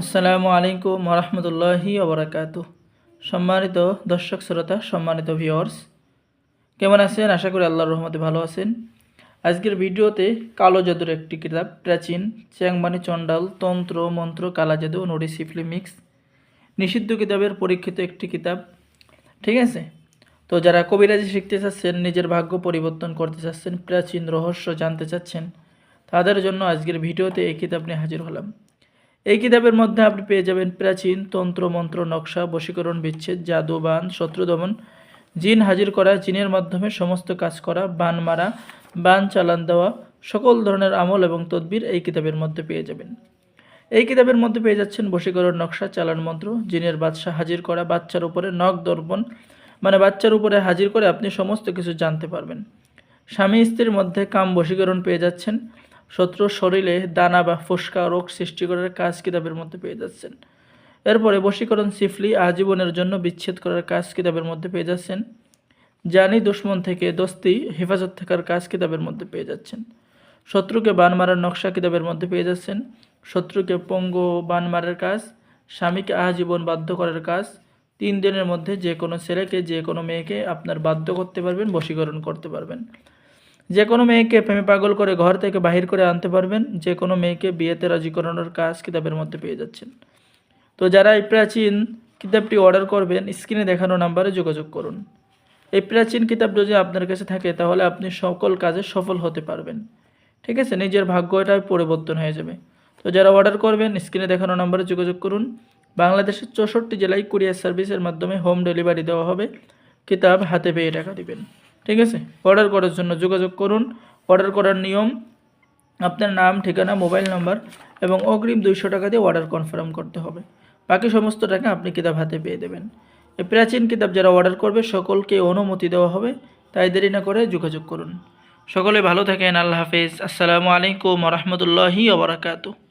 আসসালামু আলাইকুম রহমতুল্লাহি ওবরাকাত সম্মানিত দর্শক, শ্রোতা, সম্মানিত ভিওর্স কেমন আছেন? আশা করি আল্লাহর রহমতে ভালো আছেন। আজকের ভিডিওতে কালো জাদুর একটি কিতাব, প্রাচীন চ্যাংমানি চণ্ডাল, তন্ত্র, মন্ত্র, কালা জাদু নড়ি সিফলি মিক্স, নিষিদ্ধ কিতাবের পরীক্ষিত একটি কিতাব। ঠিক আছে? তো যারা কবিরাজি শিখতে চাচ্ছেন, নিজের ভাগ্য পরিবর্তন করতে চাচ্ছেন, প্রাচীন রহস্য জানতে চাচ্ছেন, তাদের জন্য আজকের ভিডিওতে এই কিতাব নিয়ে হাজির হলাম। এই কিতাবের মধ্যে আপনি পেয়ে যাবেন প্রাচীন তন্ত্র, মন্ত্র, নকশা, বশীকরণ, বিচ্ছেদ, জাদু, বান, শত্রু দমন, জিন হাজির করা, জিনের মাধ্যমে সমস্ত কাজ করা, বান মারা, বান চালান দেওয়া, সকল ধরনের আমল এবং তদবির এই কিতাবের মধ্যে পেয়ে যাবেন। এই কিতাবের মধ্যে পেয়ে যাচ্ছেন বশীকরণ, নকশা, চালান মন্ত্র, জিনের বাদশাহ হাজির করা, বাচ্চার উপরে নখ দর্পণ মানে বাচ্চার উপরে হাজির করে আপনি সমস্ত কিছু জানতে পারবেন। স্বামী স্ত্রীর মধ্যে কাম বশীকরণ পেয়ে যাচ্ছেন শত্রুর শরীরে দানা বা ফুসকা রোগ সৃষ্টি করার কাজ কিতাবের মধ্যে পেয়ে যাচ্ছেন। এরপরে বশীকরণ সিফলি আজীবনের জন্য বিচ্ছেদ করার কাজ কিতাবের মধ্যে পেয়ে যাচ্ছেন। জানি দুশ্মন থেকে দোস্তি, হেফাজত থাকার কাজ কিতাবের মধ্যে পেয়ে যাচ্ছেন। শত্রুকে বান মারার নকশা কিতাবের মধ্যে পেয়ে যাচ্ছেন। শত্রুকে পঙ্গ বান মারার কাজ, স্বামীকে আজীবন বাধ্য করার কাজ, তিন দিনের মধ্যে যে কোনো ছেলেকে, যে কোনো মেয়েকে আপনার বাধ্য করতে পারবেন, বশীকরণ করতে পারবেন। যে কোনো মেয়েকে প্রেমে পাগল করে ঘর থেকে বাহির করে আনতে পারবেন যে কোনো মেয়েকে বিয়েতে রাজি করানোর কাজ কিতাবের মধ্যে পেয়ে যাচ্ছেন। তো যারা এই প্রাচীন কিতাবটি অর্ডার করবেন স্ক্রিনে দেখানো নাম্বারে যোগাযোগ করুন। এই প্রাচীন কিতাব যদি আপনার কাছে থাকে, তাহলে আপনি সকল কাজে সফল হতে পারবেন। ঠিক আছে? নিজের ভাগ্যটা পরিবর্তন হয়ে যাবে। তো যারা অর্ডার করবেন স্ক্রিনে দেখানো নাম্বারে যোগাযোগ করুন। বাংলাদেশের চৌষট্টি জেলায় কুরিয়ার সার্ভিসের মাধ্যমে হোম ডেলিভারি দেওয়া হবে। কিতাব হাতে পেয়ে টাকা দিবেন। ঠিক আছে? অর্ডার করার জন্য যোগাযোগ করুন। অর্ডার করার নিয়ম, আপনার নাম, ঠিকানা মোবাইল নাম্বার এবং অগ্রিম দুইশো টাকা দিয়ে অর্ডার কনফার্ম করতে হবে। বাকি সমস্ত টাকা আপনি কিতাব হাতে পেয়ে দেবেন। এই প্রাচীন কিতাব যারা অর্ডার করবে, সকলকে অনুমতি দেওয়া হবে, তাই দেরি না করে যোগাযোগ করুন। সকলে ভালো থাকেন, আল্লাহ হাফেজ। আসসালামু আলাইকুম রহমতুল্লাহি ওবরাকাতু